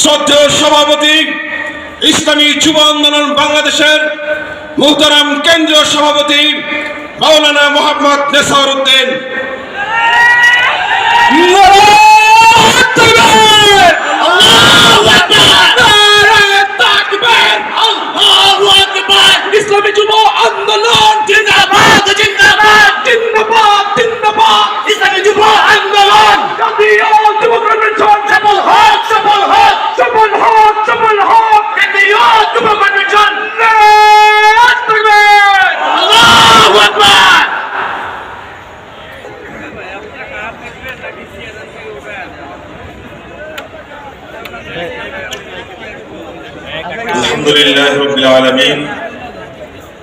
শ্রদ্ধেয় সভাপতি, ইসলামী যুব আন্দোলন বাংলাদেশের মুহতারাম কেন্দ্রীয় সভাপতি মাওলানা মোহাম্মদ নেসার উদ্দিন ইসলামী যুব আন্দোলন জিন্দাবাদ জিন্দাবাদ জিন্দাবাদ জিন্দাবাদ।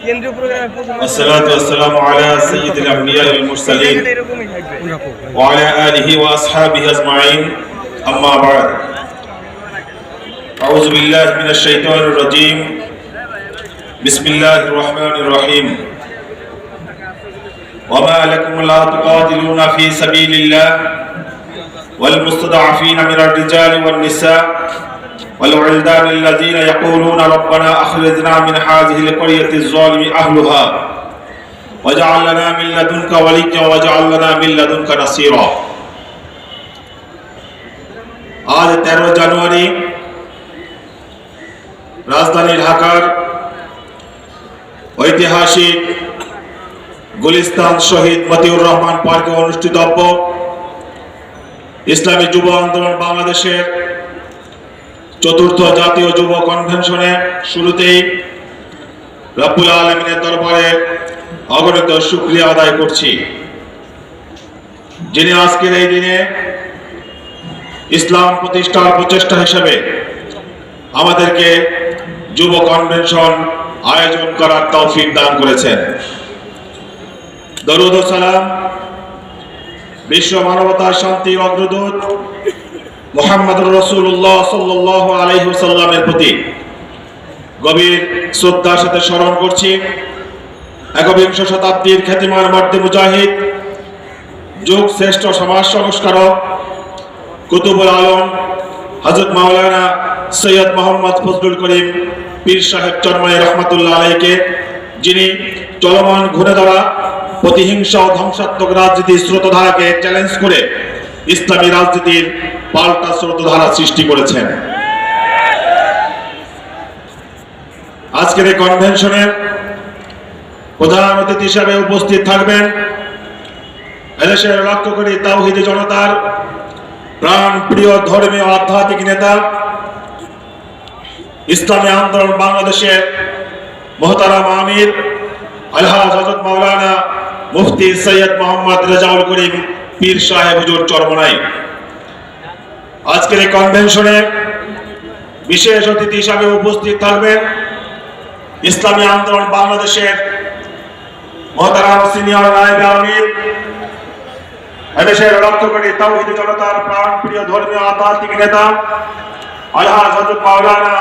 والصلاة والسلام على سيد الأنبياء المرسلين وعلى آله وأصحابه أجمعين. أما بعد أعوذ بالله من الشيطان الرجيم. بسم الله الرحمن الرحيم. وما لكم لا تقاتلون في سبيل الله والمستضعفين من الرجال والنساء والولدان الذين يقولون ربنا أخرجنا من هذه القرية الظالم أهلها واجعل لنا من لدنك وليا واجعل لنا من لدنك نصيرا আজ তেরো জানুয়ারি রাজধানী ঢাকার ঐতিহাসিক গুলিস্তান শহীদ মতিউর রহমান পার্কে অনুষ্ঠিতব্য ইসলামী যুব আন্দোলন বাংলাদেশের চতুর্থ জাতীয় যুব কনভেনশনে শুরুতেই রব্বুল আলমিনের দরবারে অগণিত শুক্রিয়া আদায় করছি। যিনি আজকের এই দিনে ইসলাম প্রতিষ্ঠার প্রচেষ্টা হিসেবে আমাদেরকে যুব কনভেনশন আয়োজন করার তৌফিক দান করেছেন। দরুদ সালাম, বিশ্ব মানবতার শান্তি অগ্রদূত মোহাম্মদ রসুল্লাহ সাল্লাহ আলহিসাল্লামের প্রতি গভীর শ্রদ্ধার সাথে স্মরণ করছি। একবিংশ শতাব্দীর খ্যাতিমান মর্দে মুজাহিদ, যুগ শ্রেষ্ঠ সমাজ সংস্কারক, কুতুবুল আলম হজরত মাওলানা সৈয়দ মোহাম্মদ ফজলুল করিম পীর সাহেব চরমাই রহমতুল্লাহ আলাইকে, যিনি চলমান ঘুরে ধরা প্রতিহিংসা ও ধ্বংসাত্মক রাজনীতি স্রোতধারাকে চ্যালেঞ্জ করে ইসলামী রাজনীতির পাল্টা স্রোতধারা সৃষ্টি করেছেন। আজকের এই কনভেনশনের প্রধান অতিথি হিসাবে উপস্থিত থাকবেন এদেশের করি তাওহিদি জনতার প্রাণ প্রিয় ধর্মীয় আধ্যাত্মিক নেতা, ইসলামী আন্দোলন বাংলাদেশের মোহতারাম আমির, আলহাজ হজরত মাওলানা মুফতি সৈয়দ মোহাম্মদ রেজাউল করিম পীর সাহেব হুজুর চরমনাই। আজকের এই কনভেনশনে বিশেষ অতিথি হিসাবে উপস্থিত থাকবেন ইসলামী আন্দোলন বাংলাদেশের মহতারাম সিনিয়র নায়েব আমির, এদেশের লক্ষ্য কোটি তাওহিদ জনতার প্রাণ প্রিয় ধর্মীয় আধ্যাত্মিক নেতা, আলহাজ হজরত মাওলানা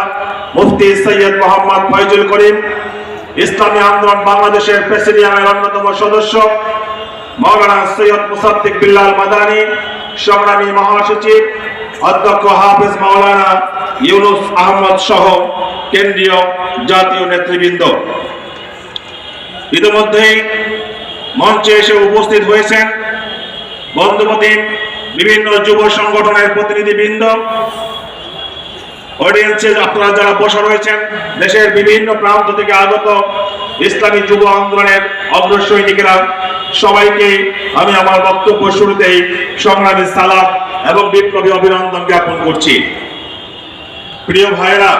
মুফতি সৈয়দ মোহাম্মদ ফয়জুল করিম, ইসলামী আন্দোলন বাংলাদেশের প্রেসিডিয়ামের অন্যতম সদস্য মাওলানা সৈয়দ মুসাদ্দিক বিল্লাল মাদানী, সংগ্রামী মহাসচিব, অধ্যক্ষ হাফিজ মাওলানা ইউনুস আহমদ সহ কেন্দ্রীয় জাতীয় নেতৃবৃন্দ। ইতিমধ্যেই মঞ্চে এসে উপস্থিত হয়েছেন বন্ধুপতি বিভিন্ন যুব সংগঠনের প্রতিনিধিবৃন্দ অডিয়েন্সে আপনারা যারা বসে রয়েছেন, দেশের বিভিন্ন প্রান্ত থেকে আগত ইসলামী যুব আন্দোলনের অগ্রসৈনিকেরা, সবাইকে আমি আমার বক্তব্য শুরুতেই সংগ্রামী সালাম এবং বিপ্লবী অভিনন্দন জ্ঞাপন করছি। প্রিয় ভাইরা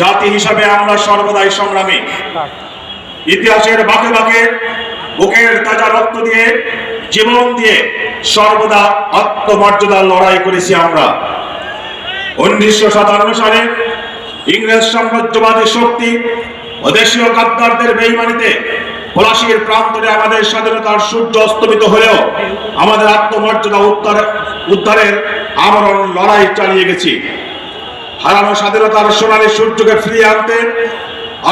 জাতি হিসাবে আমরা সর্বদাই সংগ্রামী। ইতিহাসের বাঁকে বাঁকে বুকের তাজা রক্ত দিয়ে, জীবন দিয়ে সর্বদা আত্মমর্যাদার লড়াই করেছি আমরা। উনিশশো সাতান্ন সালে ইংরেজ সাম্রাজ্যবাদী শক্তি দেশীয় গাদ্দারদের বেইমানিতে পলাশির প্রান্তরে আমাদের স্বাধীনতার সূর্য অস্তমিত হলেও আমাদের আত্মমর্যাদা উদ্ধার উদ্ধারের আমরণ লড়াই চালিয়ে গেছি। হারানো স্বাধীনতার সোনালী সূর্যকে ফিরিয়ে আনতে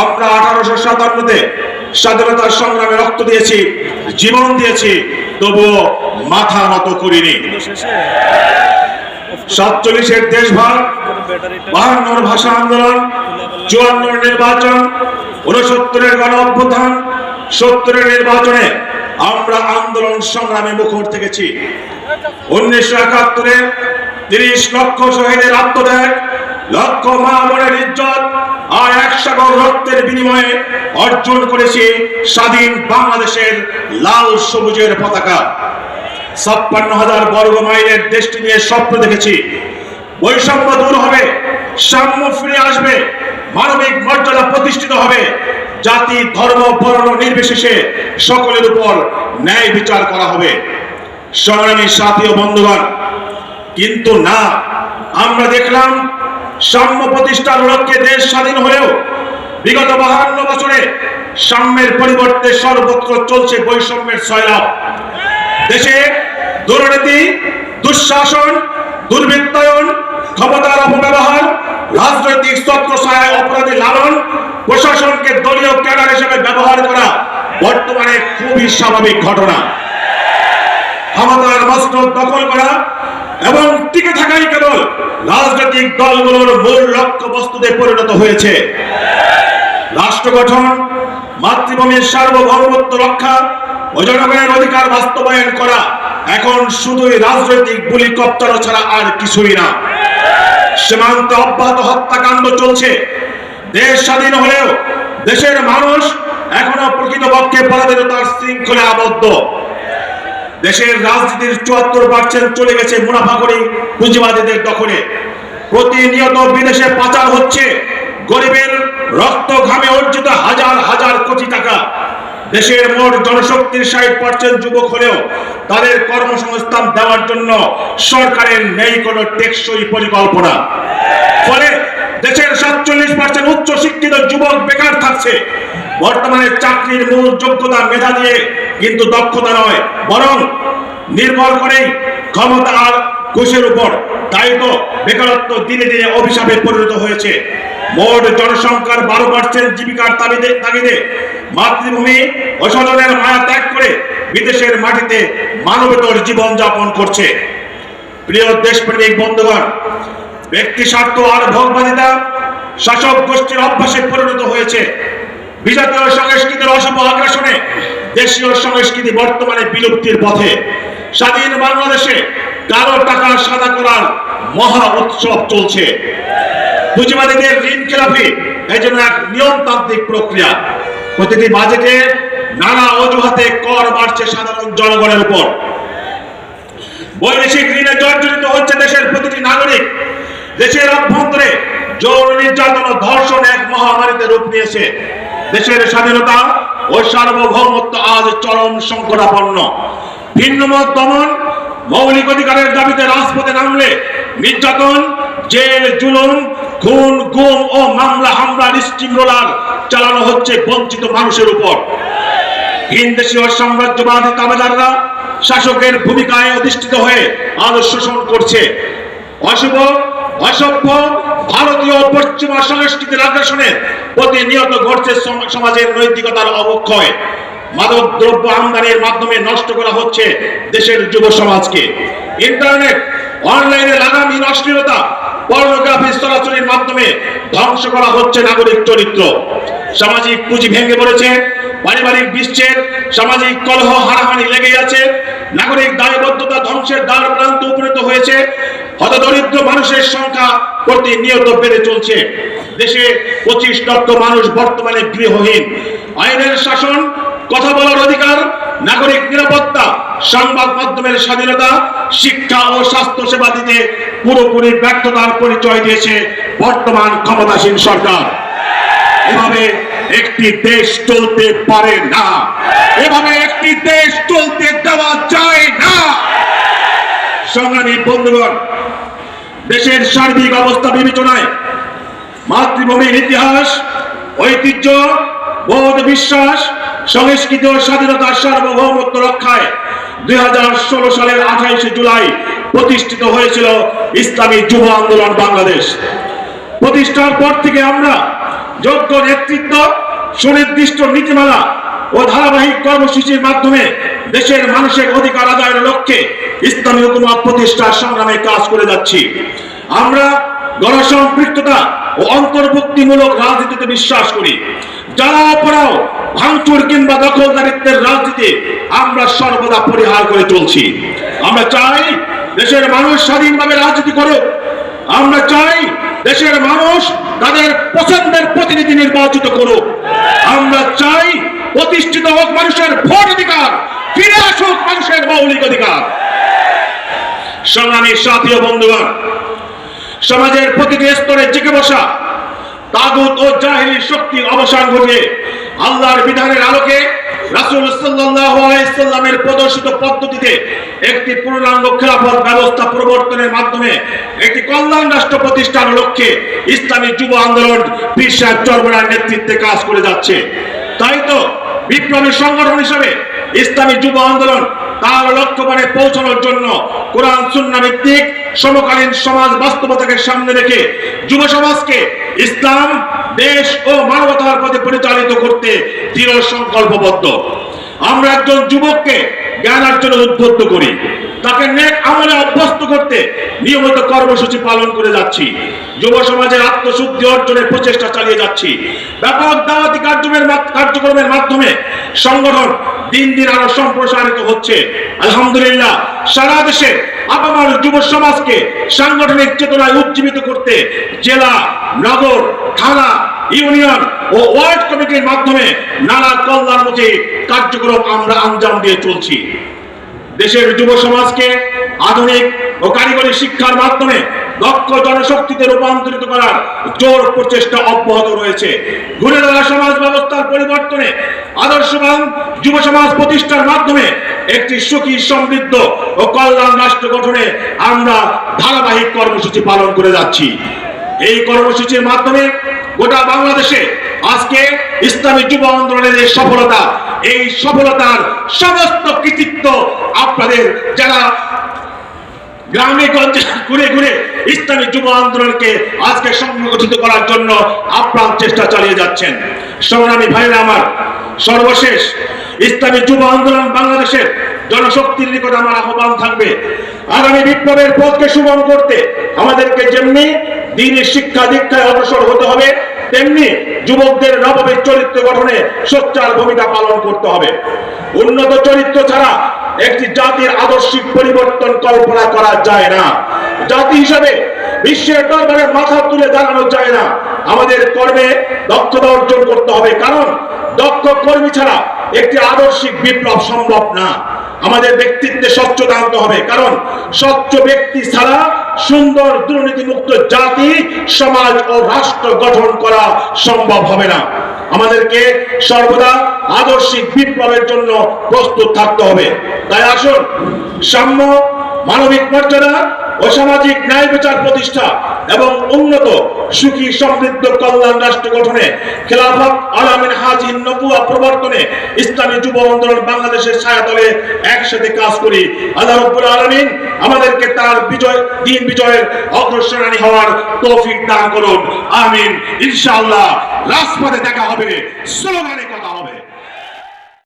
আমরা আঠারোশো সাতান্নতে স্বাধীনতার সংগ্রামে রক্ত দিয়েছি, জীবন দিয়েছি, তবুও মাথা নত করিনি। সাতচল্লিশের দেশভাগ, বাহান্নর ভাষা আন্দোলন চুয়ান্নর নির্বাচন উনসত্তরের গণ অভ্যুত্থান সত্তরের নির্বাচনে আমরা আন্দোলন সংগ্রামে মুখর থেকেছি। উনিশশো একাত্তরে তিরিশ লক্ষ শহীদের আত্মত্যাগ, লক্ষ মা ইজ্জত আর এক সাগর রক্তের বিনিময়ে অর্জন করেছি স্বাধীন বাংলাদেশের লাল সবুজের পতাকা। ছাপ্পান্ন হাজার বর্গ মাইলের দেশটি নিয়ে স্বপ্ন দেখেছি। বৈষম্য দূর হবে, সাম্য ফিরে আসবে মানবিক মর্যাদা প্রতিষ্ঠিত হবে। জাতি, ধর্ম, বর্ণ নির্বিশেষে সকলের উপর ন্যায় বিচার করা হবে। সংগ্রামী সাথী ও বন্ধুগণ, কিন্তু না, আমরা দেখলাম সাম্য প্রতিষ্ঠার লক্ষ্যে দেশ স্বাধীন হলেও বিগত বাহান্ন বছরে সাম্যের পরিবর্তে সর্বত্র চলছে বৈষম্যের সয়লাভ দেশে দুর্নীতি, দুঃশাসন, দুর্বৃত্তায়ন, ক্ষমতার অপব্যবহার রাজনৈতিক ছত্রছায়ায় অপরাধী লালন প্রশাসনকে দলীয় ক্যাডার হিসেবে ব্যবহার করা বর্তমানে খুবই স্বাভাবিক ঘটনা। ক্ষমতার মসনদ দখল করা এবং টিকে থাকাই কেবল রাজনৈতিক দলগুলোর মূল লক্ষ্য বস্তুতে পরিণত হয়েছে। রাষ্ট্র গঠন, মাতৃভূমির সার্বভৌমত্ব রক্ষা ও জনগণের অধিকার বাস্তবায়ন করা এখন শুধুই রাজনৈতিক বুলি কপ্তানো ছাড়া আর কিছুই না। সীমান্ত অব্যাহত হত্যাকাণ্ড চলছে। দেশ স্বাধীন হলেও দেশের মানুষ এখনও প্রকৃতপক্ষে পরাধীনতার শৃঙ্খলে আবদ্ধ। দেশের রাজনীতির চুয়াত্তর পার্সেন্ট চলে গেছে মুনাফাখরি পুঁজিবাদীদের দখলে। প্রতিনিয়ত বিদেশে পাচার হচ্ছে। গরিবের রক্ত ঘামে অর্জিত হাজার হাজার কোটি টাকা। দেশের মোট জনশক্তির ষাট পার্সেন্ট যুবক হলেও তাদের কর্মসংস্থান দেওয়ার জন্য সরকারের নেই কোনো টেকসই পরিকল্পনা। ফলে দেশের সাতচল্লিশ পার্সেন্ট উচ্চ শিক্ষিত যুবক বেকার থাকছে। বর্তমানে চাকরির মূল যোগ্যতা মেধা দিয়ে কিন্তু দক্ষতা নয়, বরং নির্ভর করেই ক্ষমতা আর ঘুষের উপর। তাই তো বেকারত্ব দিনে দিনে অভিশাপে পরিণত হয়েছে। মোট জনসংখ্যার বারো পার্সেন্ট জীবিকার তাগিদে তাগিদে মাতৃভূমি ও স্বজনের মায়া ত্যাগ করে বিদেশের মাটিতে মানবেতর জীবন যাপন করছে। প্রিয় দেশপ্রেমিক বন্ধুগণ, ব্যক্তি স্বার্থ আর ভোগবাদিতা শাসক গোষ্ঠীর অভ্যাসে পরিণত হয়েছে। বিজাতীয় সংস্কৃতির অশুভ আগ্রাসনে দেশীয় সংস্কৃতি বর্তমানে বিলুপ্তির পথে। স্বাধীন বাংলাদেশে কারও টাকা সাদা করার মহা উৎসব চলছে। পুঁজিবাদীদের ঋণ খেলাপি এই জন্য এক নিয়মতান্ত্রিক প্রক্রিয়া। প্রতিটি বাজেটে নানা অজুহাতে কর বাড়ছে সাধারণ জনগণের উপর। বৈদেশিক ঋণে জর্জরিত হচ্ছে দেশের প্রতিটি নাগরিক। দেশের অভ্যন্তরে যৌন নির্যাতন ও ধর্ষণ এক মহামারীতে রূপ নিয়েছে। দেশের স্বাধীনতা ও সার্বভৌমত্ব আজ চরম সংকটাপন্ন। ভিন্নমত দমন, মৌলিক অধিকারের দাবিতে রাজপথে নামলে নির্যাতন, জেল, জুলুম খুন গুম ও মামলা হামলার স্টিম রোলার চালানো হচ্ছে বঞ্চিত মানুষের উপর। ভিনদেশীয় সাম্রাজ্যবাদী তাবেদাররা শাসকের ভূমিকায় অধিষ্ঠিত হয়ে আরও শোষণ করছে। অশুভ, অসভ্য ভারতীয় পশ্চিমা সংস্কৃতির আগ্রাসনে প্রতিনিয়ত ঘটছে সম- সমাজের নৈতিকতার অবক্ষয়। মাদক, দ্রব্য আমদানির মাধ্যমে নষ্ট করা হচ্ছে দেশের যুব সমাজকে। ইন্টারনেট অনলাইনে লাগামহীন অশ্লীলতা পর্নোগ্রাফি চলাচলের মাধ্যমে ধ্বংস করা হচ্ছে নাগরিক চরিত্র। সামাজিক পুঁজি ভেঙে পড়েছে, পারিবারিক বিচ্ছেদ, সামাজিক কলহ, হারাহানি লেগে আছে, নাগরিক দায়বদ্ধতা ধ্বংসের দ্বার প্রান্ত উপনীত হয়েছে, হতদরিদ্র মানুষের সংখ্যা প্রতিনিয়ত বেড়ে চলছে। দেশে পঁচিশ লক্ষ মানুষ বর্তমানে গৃহহীন। আইনের শাসন, কথা বলার অধিকার, নাগরিক নিরাপত্তা সংবাদ মাধ্যমের স্বাধীনতা, শিক্ষা ও স্বাস্থ্য সেবা দিতে পুরোপুরি ব্যর্থতার পরিচয় দিয়েছে বর্তমান ক্ষমতাসীন সরকার। এভাবে একটি দেশ চলতে পারে না। এভাবে একটি দেশ চলতে দেওয়া যায় না। সংগ্রামী বন্ধুগণ, দেশের সার্বিক অবস্থা বিবেচনায় মাতৃভূমির ইতিহাস, ঐতিহ্য, বোধ, বিশ্বাস, সংস্কৃতি ও স্বাধীনতার সার্বভৌমত্ব রক্ষায় দুই হাজার ষোলো সালের আঠাইশে জুলাই প্রতিষ্ঠিত হয়েছিল ইসলামী যুব আন্দোলন বাংলাদেশ। প্রতিষ্ঠার পর থেকে আমরা যোগ্য নেতৃত্ব, সুনির্দিষ্ট নীতিমালা ও ধারাবাহিক কর্মসূচির মাধ্যমে দেশের মানুষের অধিকার আদায়ের লক্ষ্যে ইসলামী হুকুমত প্রতিষ্ঠার সংগ্রামে কাজ করে যাচ্ছি। আমরা গণসম্পৃক্ততা ও অন্তর্ভুক্তিমূলক রাজনীতিতে বিশ্বাস করি। যারা অপরাও ভাঙচুর কিংবা দখলদারিত্বের রাজনীতি আমরা সর্বদা পরিহার করে চলছি। আমরা চাই দেশের মানুষ স্বাধীনভাবে রাজনীতি করুক। আমরা চাই দেশের মানুষ তাদের পছন্দের প্রতিনিধি নির্বাচিত করুক। আমরা চাই প্রতিষ্ঠিত হোক মানুষের ভোট অধিকার, ফিরে আসুক মানুষের মৌলিক অধিকার। সংগ্রামী সাথী বন্ধুগণ, সমাজের প্রতিটি স্তরে জেগে বসা, তাগুত ও জাহিলি শক্তির অবসান ঘটিয়ে আল্লাহর বিধানের আলোকে রাসূল আলাইহি সাল্লামের প্রদর্শিত পদ্ধতিতে একটি পূর্ণাঙ্গ খেলাফত ব্যবস্থা প্রবর্তনের মাধ্যমে একটি কল্যাণ রাষ্ট্র প্রতিষ্ঠার লক্ষ্যে ইসলামী যুব আন্দোলন পীর সাহেব নেতৃত্বে কাজ করে যাচ্ছে। তাই তো বিপ্লবী সংগঠন হিসেবে ইসলামী যুব আন্দোলন তার লক্ষ্যমানে পৌঁছানোর জন্য কোরআন সুন্না ভিত্তিক সমকালীন সমাজ বাস্তবতাকে সামনে রেখে যুব সমাজকে ইসলাম, দেশ ও মানবতার পথে পরিচালিত করতে দৃঢ় সংকল্পবদ্ধ। আমরা একজন যুবককে জ্ঞানার্জনে উদ্বুদ্ধ করি। তাকে নেক আমলে অভ্যস্ত করতে নিয়মিত কর্মসূচি পালন করে যাচ্ছি। যুব সমাজের আত্মশুদ্ধি অর্জনের প্রচেষ্টা চালিয়ে যাচ্ছি। ব্যাপক দাওয়াতি কার্যক্রমের কার্যক্রমের মাধ্যমে সংগঠন দিন দিন আরও সম্প্রসারিত হচ্ছে। আলহামদুলিল্লাহ, সারা দেশে আপামার যুব সমাজকে সাংগঠনিক চেতনায় উজ্জীবিত করতে জেলা, নগর, থানা ইউনিয়ন ও ওয়ার্ড কমিটির মাধ্যমে নানা কল্যাণমুখী কার্যক্রম আমরা আঞ্জাম দিয়ে চলছি। দেশের যুব সমাজকে আধুনিক ও কারিগরি শিক্ষার মাধ্যমে দক্ষ জনশক্তিতে রূপান্তরিত করার জোর প্রচেষ্টা অব্যাহত রয়েছে। ঘুরে দাঁড়া সমাজ ব্যবস্থার পরিবর্তনে আদর্শবান যুব সমাজ প্রতিষ্ঠার মাধ্যমে একটি সুখী, সমৃদ্ধ ও কল্যাণ রাষ্ট্র গঠনে আমরা ধারাবাহিক কর্মসূচি পালন করে যাচ্ছি। এই কর্মসূচির মাধ্যমে গোটা বাংলাদেশে আজকে ইসলামী যুব আন্দোলনের সফলতা, এই সফলতার সমস্ত কৃতিত্ব আপনাদের যারা গ্রামে গঞ্জে ঘুরে ঘুরে ইসলামী যুব আন্দোলনকে আজকে সংগঠিত করার জন্য আপ্রাণ চেষ্টা চালিয়ে যাচ্ছেন। সংগ্রামী ভাইরা আমার সর্বশেষ ইসলামী যুব আন্দোলন বাংলাদেশের জনশক্তির নিকট আমার আহ্বান থাকবে। আগামী বিপ্লবের পথকে সুগম করতে আমাদেরকে যেমনি দিনের শিক্ষা দীক্ষায় অগ্রসর হতে হবে, তেমনি যুবকদের নবমের চরিত্র গঠনে সোচ্চার ভূমিকা পালন করতে হবে। উন্নত চরিত্র ছাড়া একটি জাতির আদর্শিক পরিবর্তন কল্পনা করা যায় না। জাতি হিসাবে বিশ্বের দরবারে মাথা তুলে দাঁড়ানো যায় না। আমাদের কর্মে দক্ষতা অর্জন করতে হবে। কারণ দক্ষ কর্মী ছাড়া একটি আদর্শিক বিপ্লব সম্ভব না। আমাদের ব্যক্তিত্বে স্বচ্ছতা আনতে হবে। কারণ স্বচ্ছ ব্যক্তি ছাড়া সুন্দর দুর্নীতিমুক্ত জাতি, সমাজ ও রাষ্ট্র গঠন করা সম্ভব হবে না। আমাদেরকে সর্বদা আদর্শিক বিপ্লবের জন্য প্রস্তুত থাকতে হবে। তাই আসুন, সাম্য, মানবিক মর্যাদা ও সামাজিক ন্যায় বিচার প্রতিষ্ঠা এবং উন্নত সুখী সমৃদ্ধ কল্যাণ রাষ্ট্র গঠনে খেলাফত আলামিন হাজি নবুয়া প্রবর্তনে ইসলামী যুব আন্দোলন বাংলাদেশের ছায়াতলে একসাথে কাজ করি। আল্লাহ রব্বুল আলামিন আমাদেরকে তার বিজয়, দিন বিজয়ের অগ্রসরণী হওয়ার তৌফিক দান করুন। আমিন। ইনশাআল্লাহ। রাজপথে দেখা হবে। স্লোগানে কথা